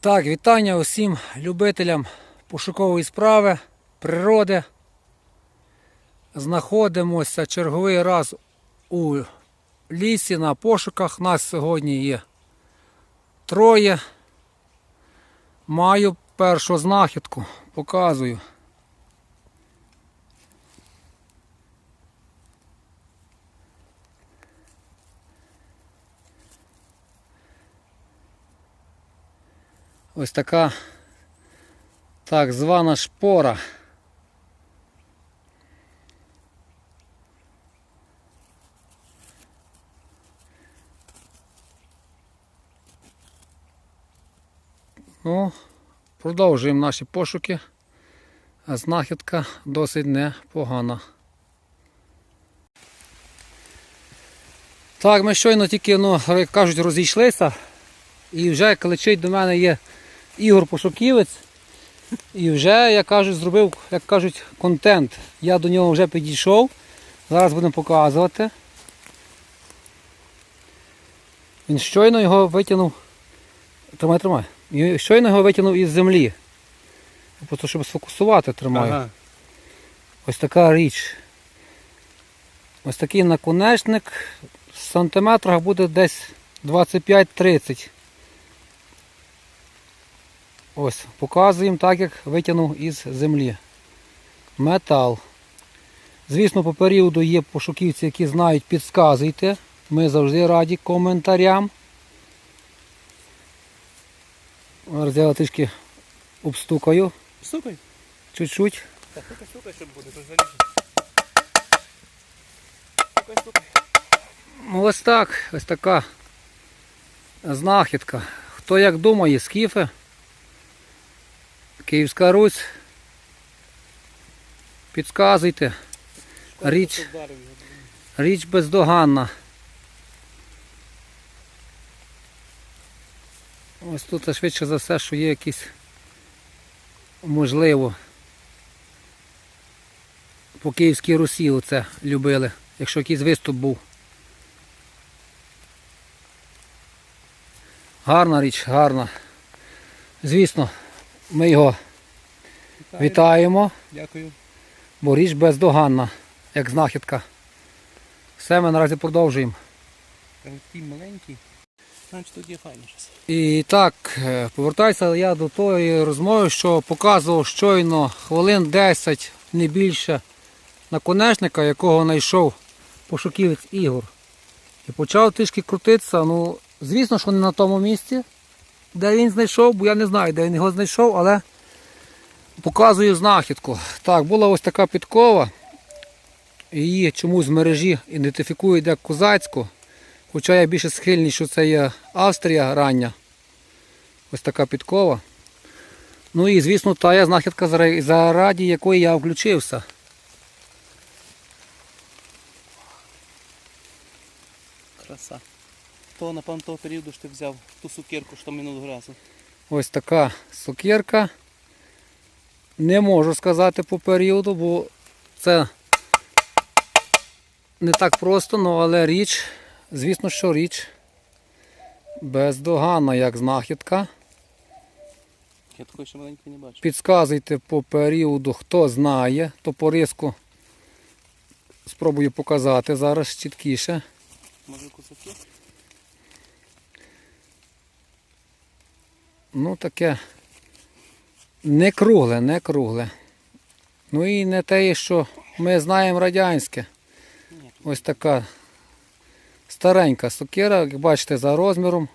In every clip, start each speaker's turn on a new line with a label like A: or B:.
A: Так, вітання усім любителям пошукової справи, природи. Знаходимося черговий раз у лісі на пошуках. Нас сьогодні є троє. Маю першу знахідку, показую. Ось така так звана шпора. Ну, продовжуємо наші пошуки. Знахідка досить непогана. Так, ми щойно тільки, ну, як кажуть, розійшлися. І вже кличить до мене є Ігор Пошуківець. І вже, як кажуть, зробив, як кажуть, контент. Я до нього вже підійшов. Зараз будемо показувати. Він щойно його витягнув. Тримай, тримай. І Щойно його витягнув із землі. Просто щоб сфокусувати тримаю.
B: Ага.
A: Ось така річ. Ось такий наконечник. В сантиметрах буде десь 25-30. Ось, показуємо так, як витягнув із землі. Метал. Звісно, по періоду є пошуківці, які знають, підказуйте. Ми завжди раді коментарям. Зараз я трішки обстукаю
B: Стукай.
A: чуть-чуть.
B: Стукай, стукай, щоб буде, то залізе. Стукай, стукай.
A: Ну, Ось так, ось така знахідка. Хто як думає, скіфи, Київська Русь. Підказуйте. Річ. Річ бездоганна. Ось тут швидше за все, що є якісь можливо. По Київській Русі оце любили, якщо якийсь виступ був. Гарна річ, гарна. Звісно, ми його. Вітаємо,
B: Дякую.
A: бо річ бездоганна, як знахідка. Все, ми наразі продовжуємо.
B: Такий маленький. Значить тут є файно щось.
A: І так, е, повертаюся я до тої розмови, що показував щойно хвилин 10, не більше, наконечника, якого знайшов пошуківець Ігор. І почав трішки крутитися. Ну, звісно, що не на тому місці, де він знайшов, бо я не знаю, де він його знайшов, але показую знахідку. Так, була ось така підкова. Її чомусь в мережі ідентифікують як козацьку. Хоча я більше схильний, що це є Австрія рання. Ось така підкова. Ну і звісно, та є знахідка, заради- якої я включився.
B: Краса. То, напевно, того періоду що ти взяв ту сукірку, що минулого разу.
A: Ось така сокирка. Не можу сказати по періоду, бо це не так просто, ну, але річ, звісно, що річ бездоганна, як знахідка.
B: Я такої ще маленької не бачу.
A: Підказуйте по періоду, хто знає, то по риску спробую показати зараз чіткіше.
B: Може кусаки?
A: Ну таке не кругле, не кругле. Ну і не те, що ми знаємо радянське. Ось така старенька сокира, як бачите, за розміром.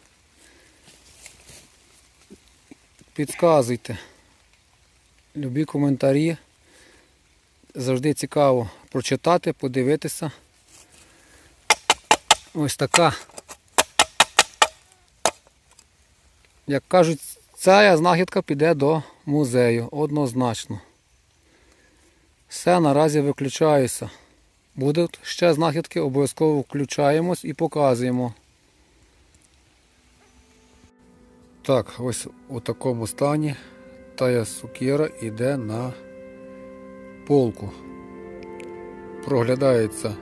A: Підказуйте. Любі коментарі. Завжди цікаво прочитати, подивитися. Ось така. Як кажуть, ця знахідка піде до музею однозначно. Все, наразі виключаюся. Будуть ще знахідки, обов'язково включаємось і показуємо. Так, ось у такому стані тая сукіра йде на полку. Проглядається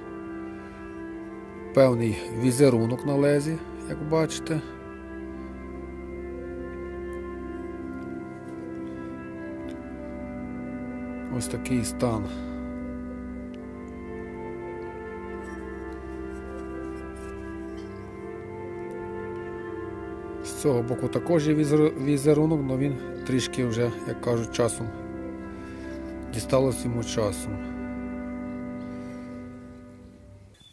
A: певний візерунок на лезі, як бачите. Ось такий стан. З цього боку також є візерунок, але він трішки вже, як кажуть, часом дісталось йому часом.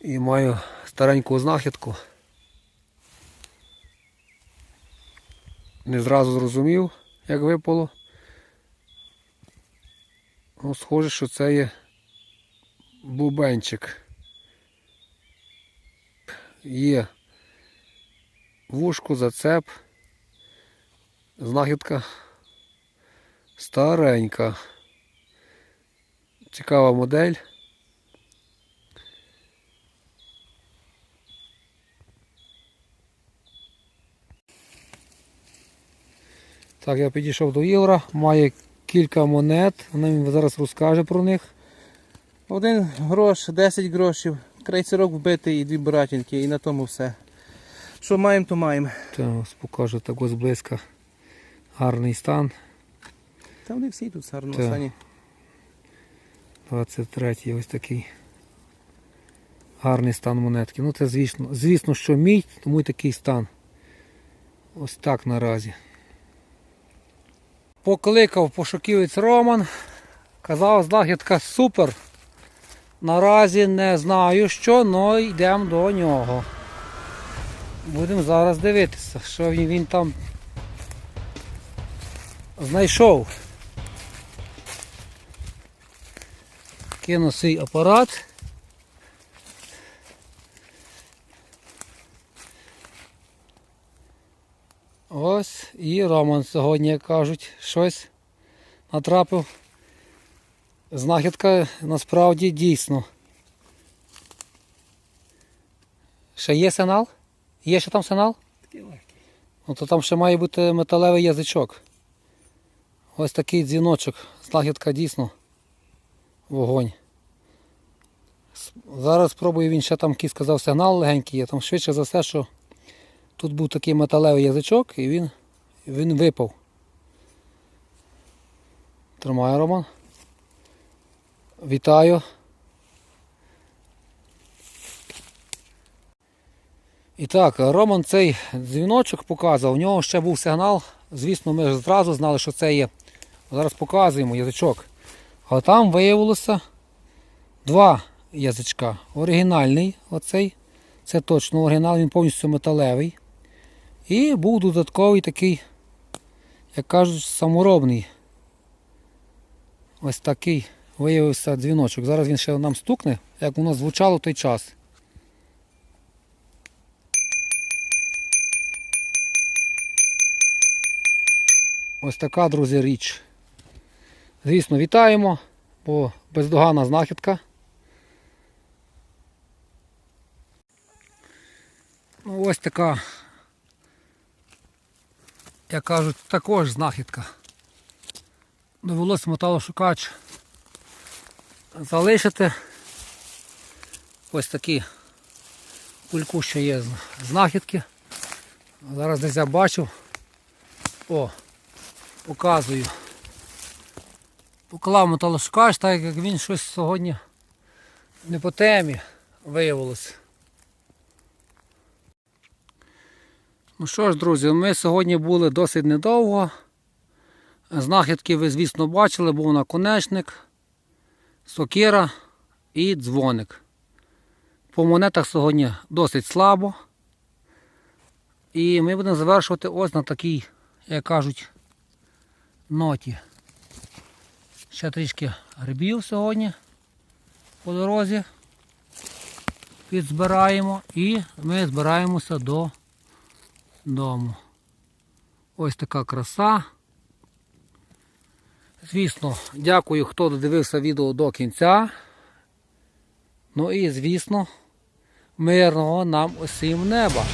A: І маю стареньку знахідку. Не зразу зрозумів, як випало. Ну, схоже, що це є бубенчик. Є вушку, зацеп. Знахідка старенька. Цікава модель. Так, я підійшов до Ігора, має кілька монет, він зараз розкаже про них.
B: Один грош, 10 грошів, крейцерок вбитий і дві братінки, і на тому все. Що маємо, то маємо.
A: Та покажу так ось близько. Гарний стан.
B: Та вони всі тут гарно
A: Так.
B: стані.
A: 23 ось такий. Гарний стан монетки. Ну це звісно, звісно, що мідь, тому й такий стан. Ось так наразі. Покликав пошуківець Роман. Казав, знахідка супер. Наразі не знаю що, але йдемо до нього. Будемо зараз дивитися, що він, там знайшов. Кину свій апарат. Ось і Роман сьогодні, як кажуть, щось натрапив. Знахідка насправді дійсно. Ще є сигнал? Є ще там сигнал?
B: Такий легкий.
A: Ну то там ще має бути металевий язичок. Ось такий дзвіночок. Знахідка дійсно. Вогонь. Зараз спробую він ще там який сказав сигнал легенький є. Там швидше за все, що тут був такий металевий язичок і він, він випав. Тримаю, Роман. Вітаю. І так, Роман цей дзвіночок показував, у нього ще був сигнал. Звісно, ми ж зразу знали, що це є. Зараз показуємо язичок. А там виявилося два язичка. Оригінальний, оцей, це точно оригінал, він повністю металевий. І був додатковий такий, як кажуть, саморобний. Ось такий виявився дзвіночок. Зараз він ще нам стукне, як воно звучало в той час. Ось така, друзі, річ. Звісно, вітаємо, бо бездоганна знахідка. Ну, ось така, як кажуть, також знахідка. Довелося металошукач залишити. Ось такі кульку ще є знахідки. Зараз десь я бачив. О, показую. Поклав металошукач, так як він щось сьогодні не по темі виявилось. Ну що ж, друзі, ми сьогодні були досить недовго. Знахідки ви, звісно, бачили, був наконечник, сокира і дзвоник. По монетах сьогодні досить слабо. І ми будемо завершувати ось на такій, як кажуть, ноті. Ще трішки грибів сьогодні по дорозі. Підзбираємо і ми збираємося до дому. Ось така краса. Звісно, дякую, хто додивився відео до кінця. Ну і звісно, мирного нам усім неба.